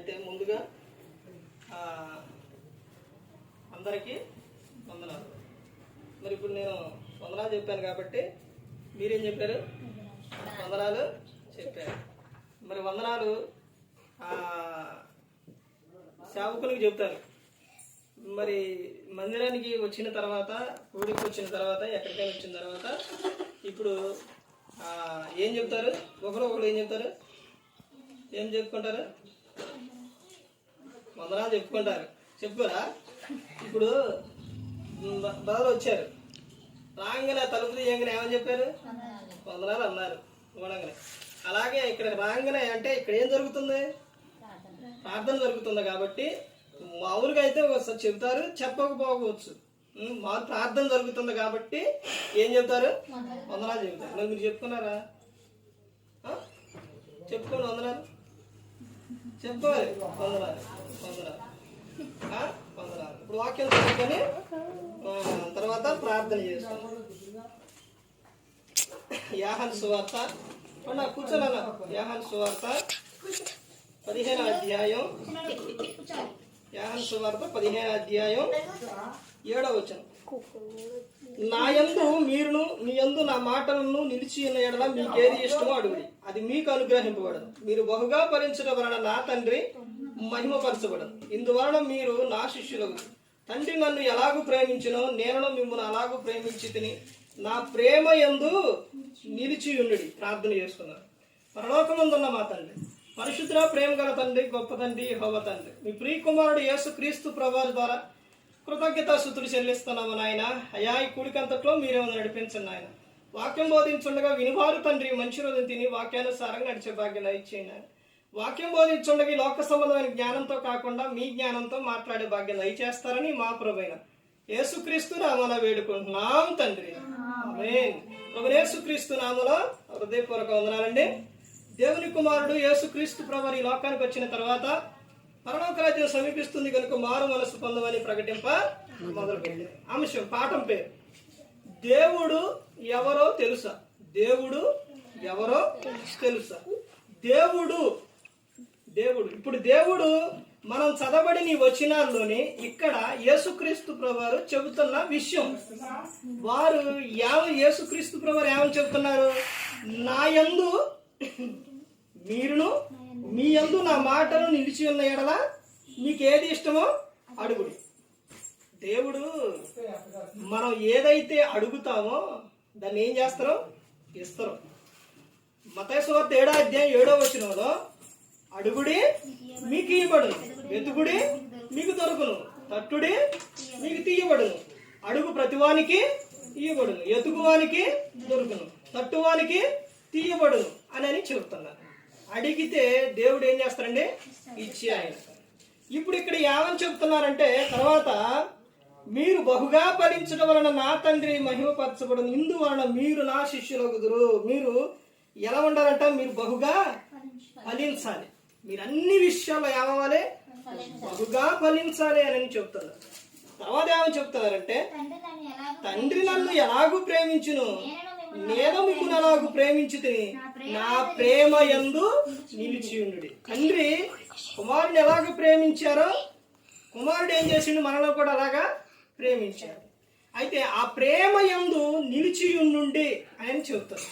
అయితే ముందుగా అందరికీ వందనాలు. మరి ఇప్పుడు నేను వందనాలు చెప్పాను కాబట్టి మీరేం చెప్పారు? వందనాలు చెప్పారు. మరి వందనాలు సేవకులకు చెప్తారు మరి మందిరానికి వచ్చిన తర్వాత ఊరికి వచ్చిన తర్వాత ఎక్కడికైనా వచ్చిన తర్వాత ఇప్పుడు ఏం చెప్తారు? ఒకరు ఒకరు ఏం చెప్తారు? ఏం చెప్పుకుంటారు? వందనాలు చెప్పుకుంటారు. చెప్పుకోరా? ఇప్పుడు బదులు వచ్చారు. రాగానే తలుపు తీయంగానే ఏమని చెప్పారు? వందనాలు అన్నారు. చూడంగానే అలాగే ఇక్కడ రాగానే అంటే ఇక్కడ ఏం జరుగుతుంది? ప్రార్థన జరుగుతుంది కాబట్టి మామూలుగా అయితే ఒకసారి చెబుతారు చెప్పకపోవచ్చు. ఉం, మామూలు ప్రార్థన జరుగుతుంది కాబట్టి ఏం చెప్తారు వందనాలు చెబుతారు. మరి మీరు చెప్పుకున్నారా? చెప్పుకోండి వందనాలు. చెప్పుకోవాలి వందనాలు వందనాలు ఆ? వందనాలు ఇప్పుడు వాక్యం చదువుకొని ఆ, తర్వాత ప్రార్థన చేస్తాం యాహన్ సువార్త అన్న కూర్చోనా యాహన్ సువార్త పదిహేను అధ్యాయం యాహన్ సువార్త పదిహేను అధ్యాయం ఏడవ వచనం నా యందు మీరును మీ యందు నా మాటలను నిలిచి ఉన్న ఎడల మీకేది ఇష్టమో అడుగుడి. అది మీకు అనుగ్రహింపబడదు. మీరు బహుగా భరించడం వలన నా తండ్రి మహిమపరచబడదు. ఇందువలన మీరు నా శిష్యులకు తండ్రి నన్ను ఎలాగూ ప్రేమించినో నేను మిమ్మల్ని అలాగూ ప్రేమించి తిని నా ప్రేమ యందు నిలిచి ఉండి ప్రార్థన చేసుకున్నాను పరలోకమందున్న మా తండ్రి. పరిశుద్ధ ప్రేమ గల తండ్రి గొప్ప తండ్రి హోవ తండ్రి. మీ ప్రియకుమారుడు యేసు క్రీస్తు ప్రభావ ద్వారా కృతజ్ఞతాశుతులు చెల్లిస్తున్నాము నాయన. అయా ఈ కూడికంతట్లో మీరే నడిపించండి నాయన. వాక్యం బోధించుండగా వినివారు తండ్రి మంచి రోజును తిని వాక్యానుసారంగా నడిచే భాగ్యం దయచేయండి వాక్యం బోధించుండగా ఈ లోక సంబంధమైన జ్ఞానంతో కాకుండా మీ జ్ఞానంతో మాట్లాడే భాగ్యం దయచేస్తారని మా ప్రభైన యేసుక్రీస్తు నామన వేడుకుంటున్నాం తండ్రి. ప్రభు యేసుక్రీస్తు నామలో హృదయపూర్వక వందనాలండి. దేవుని కుమారుడు యేసుక్రీస్తు ప్రభు ఈ లోకానికి వచ్చిన తర్వాత పరలోక రాజ్యం సమీపిస్తుంది కనుక మారు మనసు పొందమని ప్రకటింప మొదలుపెట్టింది. అంశం పాఠం పేరు. దేవుడు ఎవరో తెలుసా? దేవుడు ఎవరో తెలుసా? దేవుడు దేవుడు. ఇప్పుడు దేవుడు మనం చదవడి నీ వచనాల్లోని ఇక్కడ యేసుక్రీస్తు ప్రభువారు చెబుతున్న విషయం. వారు యావ యేసుక్రీస్తు ప్రభువారు ఏమని చెబుతున్నారు? నా యందు మీరును మీ యందు నా మాటలు నిలిచి ఉన్న ఎడల మీకు ఏది ఇష్టమో అడుగుడి. దేవుడు మనం ఏదైతే అడుగుతామో దాన్ని ఏం చేస్తారో? ఇస్తారు. మతేశ్వార్త ఏడో అధ్యాయం ఏడో వచనంలో అడుగుడి మీకు ఇవ్వబడును. వెతుకుడి మీకు దొరుకును. తట్టుడి మీకు తీయబడును. అడుగు ప్రతివానికి ఇవ్వబడును. ఎతుకువానికి దొరుకును. తట్టువానికి తీయబడును. అడిగితే దేవుడు ఏం చేస్తారండి? ఇచ్చి ఆయన ఇప్పుడు ఇక్కడ ఏమని చెప్తున్నారంటే తర్వాత మీరు బహుగా ఫలించడం వలన నా తండ్రి మహిమపరచబడిన. ఇందు వలన మీరు నా శిష్యులగుదురు. మీరు ఎలా ఉండాలంట? మీరు బహుగా ఫలించాలి. మీరు అన్ని విషయాల్లో ఏమవ్వాలి? బహుగా ఫలించాలి అని చెప్తున్నారు. తర్వాత ఏమని చెప్తున్నారంటే తండ్రి నన్ను ఎలాగూ ప్రేమించును. నేను నేను మిమ్మల్ని నా ప్రేమ యందు నిలిచియుండు తండ్రి కుమారుని ఎలాగ ప్రేమించారో కుమారుడు ఏం చేసిండు? మనలో కూడా అలాగా ప్రేమించారు అయితే ఆ ప్రేమ యందు నిలిచియుండి ఆయన అని చెబుతారు.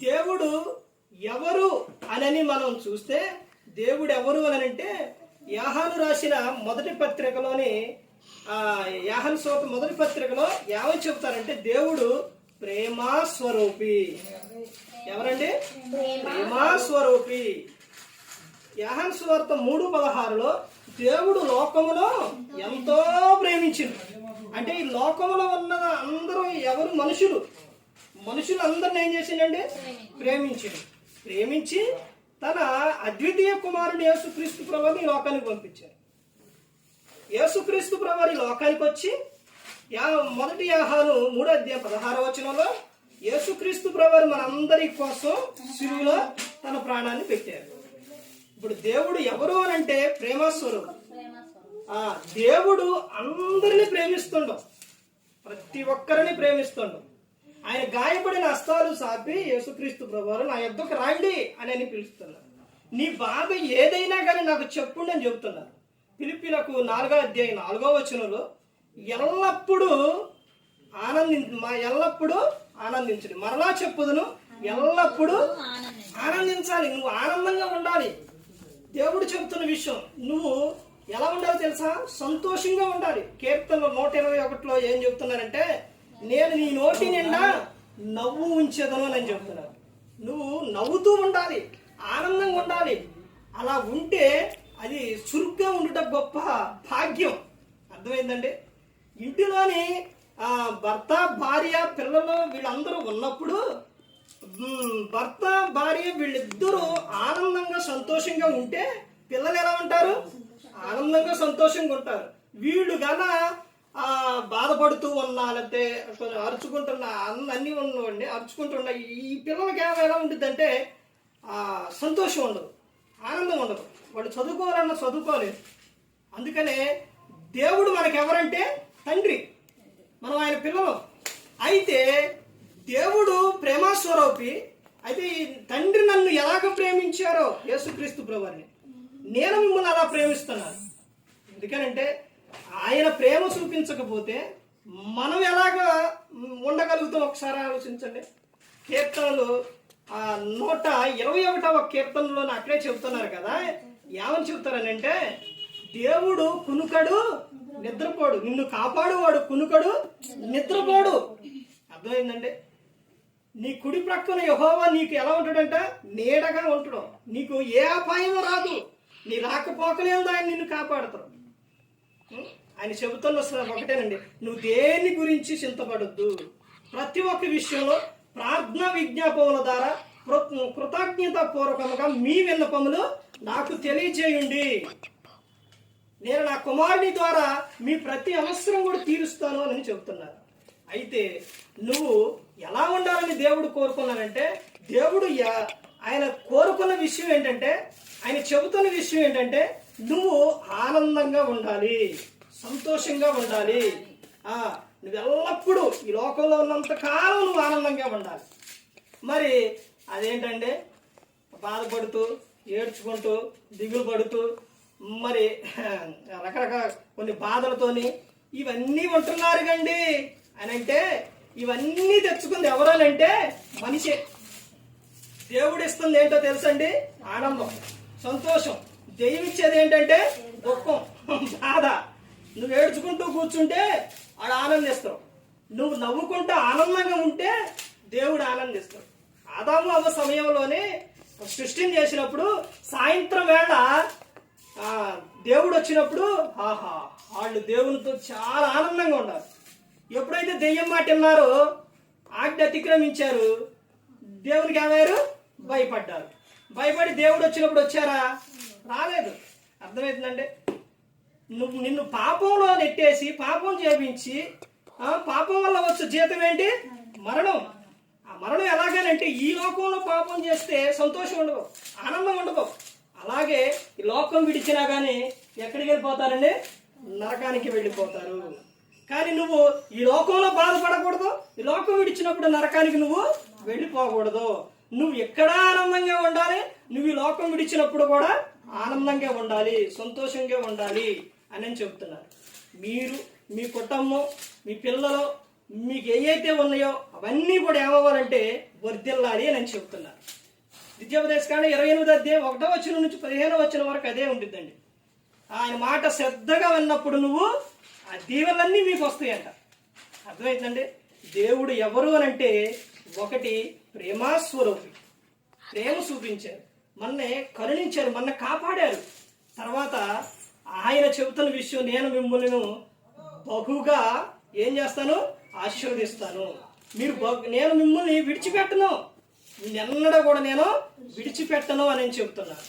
దేవుడు ఎవరు అనని మనం చూస్తే దేవుడు ఎవరు అని అంటే యాహాను రాసిన మొదటి పత్రికలోని యాహన్ సోత మొదటి పత్రికలో ఏమని చెప్తారంటే దేవుడు ప్రేమా స్వరూపి ఎవరండి? ప్రేమా. స్వరూపి యాహన్ సువార్త మూడు పదహారులో దేవుడు లోకములో ఎంతో ప్రేమించింది అంటే ఈ లోకములో ఉన్న అందరూ ఎవరు? మనుషులు. మనుషులు అందరిని ఏం చేసిండండి? ప్రేమించింది ప్రేమించి తన అద్వితీయ కుమారుడు యేసుక్రీస్తు ప్రభుని ఈ లోకానికి పంపించారు. యేసుక్రీస్తు ప్రభు ఈ లోకానికి వచ్చి యా మొదటి యాహాను మూడో అధ్యాయ పదహార వచనంలో యేసుక్రీస్తు ప్రభు మనందరి కోసం శిలువలో తన ప్రాణాన్ని పెట్టారు. ఇప్పుడు దేవుడు ఎవరు అని అంటే ప్రేమస్వరూపం ఆ దేవుడు అందరిని ప్రేమిస్తుండం. ప్రతి ఒక్కరిని ప్రేమిస్తుండం. ఆయన గాయపడిన హస్తాలు సాపి యేసుక్రీస్తు ప్రభువారు నా యొద్దకు రాండి అని అని పిలుస్తున్నారు. నీ బాధ ఏదైనా కానీ నాకు చెప్పుండి అని చెప్తున్నారు పిలిపిలకు నాలుగో అధ్యాయం నాలుగో వచనంలో ఎల్లప్పుడూ ఆనంది మా ఎల్లప్పుడూ ఆనందించండి. మరలా చెప్పుదును ఎల్లప్పుడూ ఆనందించాలి. నువ్వు ఆనందంగా ఉండాలి. దేవుడు చెబుతున్న విషయం నువ్వు ఎలా ఉండాలో తెలుసా? సంతోషంగా ఉండాలి. కీర్తనలో నూట ఇరవై ఒకటిలో ఏం చెప్తున్నారంటే నేను నీ నోటి నిండా నవ్వు ఉంచేదను అని చెప్తున్నాను నువ్వు నవ్వుతూ ఉండాలి ఆనందంగా ఉండాలి. అలా ఉంటే అది చురుగ్గా ఉండటం గొప్ప భాగ్యం. అర్థమైందండి? ఇంటిలోని భర్త భార్య పిల్లలు వీళ్ళందరూ ఉన్నప్పుడు భర్త భార్య వీళ్ళిద్దరూ ఆనందంగా సంతోషంగా ఉంటే పిల్లలు ఎలా ఉంటారు? ఆనందంగా సంతోషంగా ఉంటారు. వీళ్ళు గన బాధపడుతూ ఉన్నా లేకపోతే కొంచెం అరుచుకుంటున్న అన్నీ ఉన్నవండి అరుచుకుంటున్న ఈ పిల్లలకి ఏమో ఎలా ఉంటుందంటే సంతోషం ఉండదు ఆనందం ఉండదు. వాళ్ళు చదువుకోవాలన్నా చదువుకోలేదు అందుకనే దేవుడు మనకెవరంటే తండ్రి. మనం ఆయన పిల్లలు. అయితే దేవుడు ప్రేమాస్వరూపి. అయితే ఈ తండ్రి నన్ను ఎలాగ ప్రేమించారో? యేసుక్రీస్తు ప్రభుని నేను మిమ్మల్ని అలా ప్రేమిస్తున్నాను. ఎందుకనంటే ఆయన ప్రేమ చూపించకపోతే మనం ఎలాగ ఉండగలుగుతాం? ఒకసారి ఆలోచించండి. కీర్తనలు ఆ నూట ఇరవై ఒకటవ కీర్తనలో అక్కడే చెబుతున్నారు కదా. ఏమని చెబుతారనంటే దేవుడు కునుకడు నిద్రపోడు. నిన్ను కాపాడువాడు కునుకడు నిద్రపోడు. అర్థమైందండి? నీ కుడి ప్రక్కన యహోవా నీకు ఎలా ఉంటాడంట? నీడగా ఉంటాడు. నీకు ఏ అపాయం రాదు. నీ రాకపోకలేదు ఆయన నిన్ను కాపాడతాడు. ఆయన చెబుతున్న స- ఒకటేనండి. నువ్వు దేని గురించి చింతపడద్దు. ప్రతి ఒక్క విషయంలో ప్రార్థన విజ్ఞాపముల ద్వారా కృ- కృతజ్ఞత పూర్వకముగా మీ విన్నపములు నాకు తెలియజేయండి. నేను నా కుమారుని ద్వారా మీ ప్రతి అవసరం కూడా తీరుస్తాను అని చెబుతున్నారు. అయితే నువ్వు ఎలా ఉండాలని దేవుడు కోరుకున్నానంటే దేవుడు యా- ఆయన కోరుకున్న విషయం ఏంటంటే ఆయన చెబుతున్న విషయం ఏంటంటే నువ్వు ఆనందంగా ఉండాలి సంతోషంగా ఉండాలి. ఆ నువ్వు ఎల్లప్పుడూ ఈ లోకంలో ఉన్నంత కాలం నువ్వు ఆనందంగా ఉండాలి. మరి అదేంటంటే బాధపడుతూ ఏడ్చుకుంటూ దిగులు పడుతూ మరి రకరకాల కొన్ని బాధలతోని ఇవన్నీ ఉంటున్నారు కండి అని అంటే ఇవన్నీ తెచ్చుకుంది ఎవరనంటే మనిషే. దేవుడు ఇస్తుంది ఏంటో తెలుసండి? ఆనందం సంతోషం. దెయ్యం ఇచ్చేది ఏంటంటే దుఃఖం బాధ. నువ్వు ఏడ్చుకుంటూ కూర్చుంటే వాడు ఆనందిస్తావు. నువ్వు నవ్వుకుంటూ ఆనందంగా ఉంటే దేవుడు ఆనందిస్తాడు. ఆదాము అవ్వ సమయంలోనే సృష్టిని చేసినప్పుడు సాయంత్రం వేళ దేవుడు వచ్చినప్పుడు ఆహా వాళ్ళు దేవునితో చాలా ఆనందంగా ఉన్నారు. ఎప్పుడైతే దెయ్యం మాట విన్నారో ఆజ్ఞ అతిక్రమించారు దేవునికి ఏమయ్యారు భయపడ్డారు. భయపడి దేవుడు వచ్చినప్పుడు వచ్చారా? రాలేదు. అర్థమవుతుందండి నువ్వు నిన్ను పాపంలో నెట్టేసి పాపం చేపించి పాపం వల్ల వచ్చే జీతం ఏంటి? మరణం. ఆ మరణం ఎలాగనంటే ఈ లోకంలో పాపం చేస్తే సంతోషం ఉండదు ఆనందం ఉండదు. అలాగే ఈ లోకం విడిచినా కానీ ఎక్కడికి వెళ్ళిపోతారండి? నరకానికి వెళ్ళిపోతారు. కానీ నువ్వు ఈ లోకంలో బాధపడకూడదు. ఈ లోకం విడిచినప్పుడు నరకానికి నువ్వు వెళ్ళిపోకూడదు. నువ్వు ఎక్కడా ఆనందంగా ఉండాలి. నువ్వు ఈ లోకం విడిచినప్పుడు కూడా ఆనందంగా ఉండాలి సంతోషంగా ఉండాలి అని అని చెబుతున్నారు మీరు మీ కుటుంబం మీ పిల్లలు మీకు ఏవైతే ఉన్నాయో అవన్నీ కూడా ఏమవ్వాలంటే వర్దిల్లాలి అని చెబుతున్నారు విద్యోపదేశ ఇరవై ఎనిమిది అధ్యాయం ఒకటో వచ్చిన నుంచి పదిహేనో వచ్చిన వరకు అదే ఉంటుందండి ఆయన మాట శ్రద్ధగా విన్నప్పుడు నువ్వు ఆ దీవెనలన్నీ మీకు వస్తాయంట. అర్థమవుతుందండి దేవుడు ఎవరు అని అంటే ఒకటి ప్రేమాస్వరూపి. ప్రేమ చూపించారు. మనని కరుణించారు మన కాపాడారు. తర్వాత ఆయన చెబుతున్న విషయం నేను మిమ్మల్ని బహుగా ఏం చేస్తాను? ఆశీర్వదిస్తాను. మీరు నేను మిమ్మల్ని విడిచిపెట్టను. ఎన్నడూ కూడా నేను విడిచిపెట్టను అని చెబుతున్నాను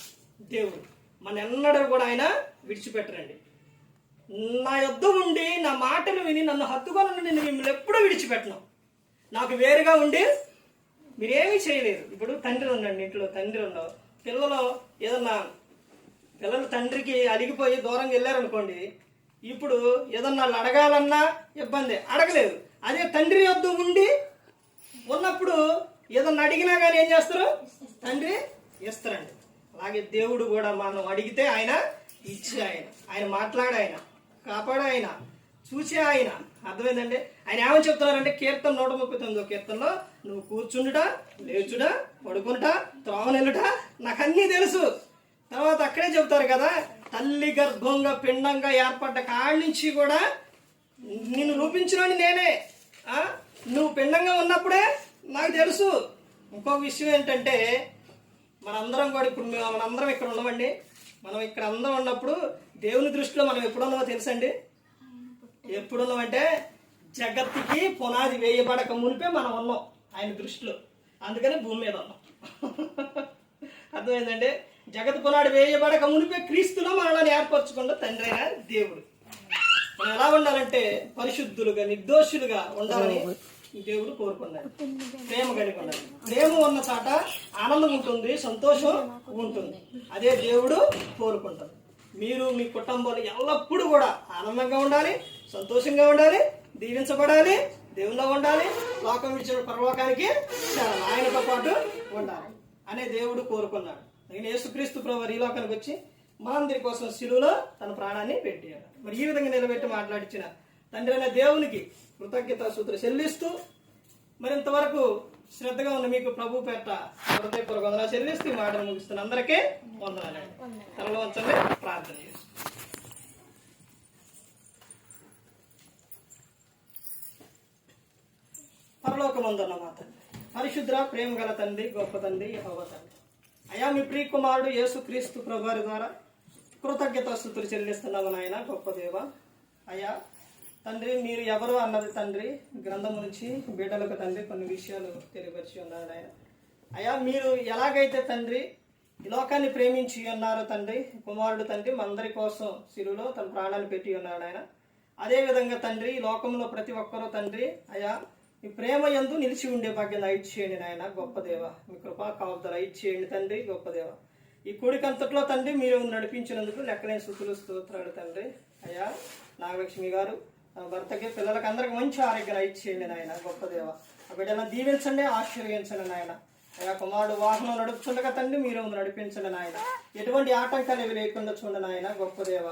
దేవుడు మన ఎన్నడ కూడా ఆయన విడిచిపెట్టరండి. నా యొద్ద ఉండి నా మాటలు విని నన్ను హత్తుకొని నేను మిమ్మల్ని ఎప్పుడూ విడిచిపెట్టను. నాకు వేరుగా ఉండి మీరేమీ చేయలేరు ఇప్పుడు తండ్రి ఉండండి ఇంట్లో తండ్రి ఉండవు పిల్లలు ఏదన్నా పిల్లలు తండ్రికి అలిగిపోయి దూరంగా వెళ్ళారనుకోండి ఇప్పుడు ఏదన్నా వాళ్ళు అడగాలన్నా ఇబ్బంది. అడగలేదు. అదే తండ్రి యొద్ద ఉండి ఉన్నప్పుడు ఏదన్నా అడిగినా కానీ ఏం చేస్తారు? తండ్రి ఇస్తారండి. అలాగే దేవుడు కూడా మనం అడిగితే ఆయన ఇచ్చే ఆయన. ఆయన మాట్లాడే ఆయన కాపాడే ఆయన చూసే ఆయన. అర్థమైందండి? ఆయన ఏమని చెప్తున్నారంటే కీర్తన నూట ముప్పై తొమ్మిదో కీర్తనలో నువ్వు కూర్చుండుట లేచుట పడుకుంటా త్రోవనెల్లుట నాకు అన్నీ తెలుసు. తర్వాత అక్కడే చెప్తారు కదా తల్లి గర్భంగా పిండంగా ఏర్పడ్డ కాడి నుంచి కూడా నిన్ను రూపించినోని నేనే. నువ్వు పిండంగా ఉన్నప్పుడే నాకు తెలుసు. ఇంకొక విషయం ఏంటంటే మనందరం కూడా ఇప్పుడు మేము- మనందరం ఇక్కడ ఉన్నామండి. మనం ఇక్కడ అందరం ఉన్నప్పుడు దేవుని దృష్టిలో మనం ఎప్పుడున్నామో తెలుసండి? ఎప్పుడున్నామంటే జగత్తుకి పునాది వేయబడక మునిపే మనం ఉన్నాం ఆయన దృష్టిలో. అందుకని భూమి మీద ఉన్నాం. అర్థమైందంటే జగత్ పునాడు వేయబడక మునిపే క్రీస్తులో మనల్ని ఏర్పరచుకున్న తండ్రి అయిన దేవుడు. మనం ఎలా ఉండాలంటే పరిశుద్ధులుగా నిర్దోషులుగా ఉండాలని దేవుడు కోరుకున్నాడు. ప్రేమ కలిగి ఉన్నాడు ప్రేమ ఉన్న చాట ఆనందం ఉంటుంది సంతోషం ఉంటుంది. అదే దేవుడు కోరుకుంటాడు. మీరు మీ కుటుంబాలు ఎల్లప్పుడూ కూడా ఆనందంగా ఉండాలి సంతోషంగా ఉండాలి దీవించబడాలి దేవుల్లో ఉండాలి లోకం విడిచిన పరలోకానికి. ఆయనతో పాటు ఉండాలి అనే దేవుడు కోరుకున్నాడు. నేను యేసుక్రీస్తు ప్రభు ఈ లోకానికి వచ్చి మనందరి కోసం శిలువలో తన ప్రాణాన్ని పెట్టాడు. మరి ఈ విధంగా నిలబెట్టి మాట్లాడించిన తండ్రి అయిన దేవునికి కృతజ్ఞత సూత్ర చెల్లిస్తూ మరింతవరకు శ్రద్ధగా ఉన్న మీకు ప్రభు పేట హృదయపూర్వక వందనాలు చెల్లిస్తూ ఈ మాటను ముగిస్తున్న అందరికీ వందనాలు. తనలో ఉంచండి ప్రార్థన చేస్తాం. పరలోకమందున్న మా తండ్రి పరిశుద్ర ప్రేమ గల తండ్రి గొప్ప తండ్రి యహోవ తండ్రి. అయా మీ ప్రియ కుమారుడు యేసు క్రీస్తు ప్రభువారి ద్వారా కృతజ్ఞత స్థుతులు చెల్లిస్తున్నాము నాయన గొప్ప దేవ. అయ్యా తండ్రి మీరు ఎవరు అన్నది తండ్రి గ్రంథం నుంచి బిడ్డలకు తండ్రి కొన్ని విషయాలు తెలియపరిచి ఉన్నారు ఆయన. అయ్యా మీరు ఎలాగైతే తండ్రి ఈ లోకాన్ని ప్రేమించి ఉన్నారు తండ్రి కుమారుడు తండ్రి మనందరి కోసం సిరులో తన ప్రాణాలు పెట్టి ఉన్నాడు ఆయన. అదేవిధంగా తండ్రి ఈ లోకంలో ప్రతి ఒక్కరూ తండ్రి అయ్యా మీ ప్రేమ ఎందు నిలిచి ఉండే భాగ్యం చేయండి నాయన గొప్ప దేవ. మీ కృపా కాపుదల చేయండి తండ్రి గొప్ప దేవ. ఈ కూడికంతట్లో తండ్రి మీరు నడిపించినందుకు లెక్కలేని స్థుతులు స్తోత్రాలు తండ్రి. అయ్యా నాగలక్ష్మి గారు భర్తకి పిల్లలకి అందరికి మంచి ఆరోగ్యం ఇచ్చేయండి నాయన గొప్ప దేవ. ఆ బిడ్డలను దీవించండి ఆశీర్వించండి నాయన. అయ్యా కుమారుడు వాహనం నడుపుతుండగా తండ్రి మీరు నడిపించండి నాయన. ఎటువంటి ఆటంకాలు ఇవి లేకుండా చూడండి నాయన గొప్ప దేవ.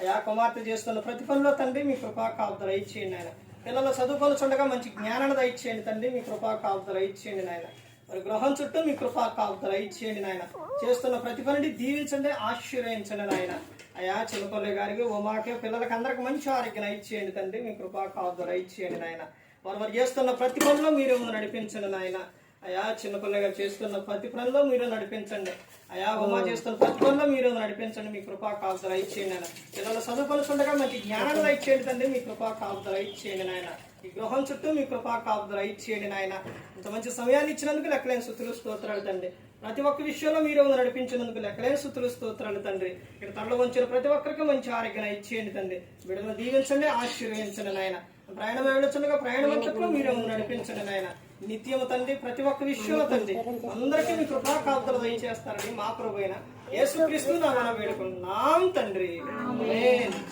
అయా కుమార్తె చేస్తున్న ప్రతి పనిలో తండ్రి మీ కృపా కాపుదల ఇచ్చేయండి నాయన. పిల్లలు చదువుకొనుచుండగా మంచి జ్ఞానాన్ని దయచేయండి తండ్రి మీ కృపా కాపుదల ఇచ్చేయండి నాయన. మరి గృహం చుట్టూ మీ కృపా కాపుదల ఇచ్చేయండి నాయన. చేస్తున్న ప్రతి పనిని దీవించండి ఆశీర్వదించండి నాయన. అయ్యా చిన్నపల్లి గారికి ఉమాకే పిల్లలకి అందరికి మంచి ఆరోగ్యం ఇచ్చేయండి తండ్రి. మీ కృపా కాపుదల ఇచ్చేయండి నాయన. వారు వారు చేస్తున్న ప్రతి పనిలో మీరు నడిపించండి నాయన. అయా చిన్నపిల్ల గారు చేస్తున్న ప్రతి పనిలో మీరు నడిపించండి. అయా ఉమా చేస్తున్న ప్రతి పనిలో మీరు నడిపించండి. మీ కృపా కాపుదల ఇచ్చేయండి నాయన. పిల్లలు చదువుకొలుచుండగా మంచి జ్ఞానం ఇచ్చేయండి తండ్రి. మీ కృపా కాపుదల ఇచ్చేయండి నాయన. ఈ గృహం చుట్టూ మీ కృపా కాపుదల ఇచ్చేయండి నాయన. ఇంత మంచి సమయాన్ని ఇచ్చినందుకు లెక్కలేని సుతులు స్తోత్రాలు తండ్రి. ప్రతి ఒక్క విషయంలో మీరు నడిపించినందుకు లెక్కలేని సుతులు స్తోత్రాలు తండ్రి. ఇక్కడ తరలో వంచిన ప్రతి ఒక్కరికి మంచి ఆరోగ్యం ఇచ్చేయండి తండ్రి. బిడ్డలను దీవించండి ఆశీర్వదించండి నాయన. ప్రయాణం వెళ్ళొచ్చుండగా ప్రయాణం మీరు నడిపించండి నాయన. నిత్యము తండ్రి ప్రతి ఒక్క విషయంలో తండ్రి. అందరికీ మీ కృపా కాపుదలు దయచేస్తారని మా ప్రభు అయిన యేసుక్రీస్తు నా మనం వేడుకున్నాం తండ్రి.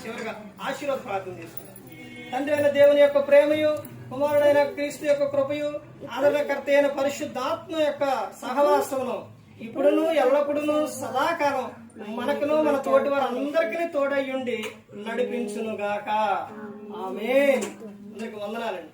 చివరిగా ఆశీర్వాద ప్రార్థన చేస్తున్నాం. తండ్రి అయిన దేవుని యొక్క ప్రేమయు కుమారుడైన క్రీస్తు యొక్క కృపయు ఆదరణకర్త అయిన పరిశుద్ధాత్మ యొక్క సహవాసమును ఇప్పుడును ఎల్లప్పుడును సదాకాలం మనకును మన తోటి వారందరికీ తోడయ్యుండి నడిపించునుగాక. ఆమె అందరికి వందనాలండి.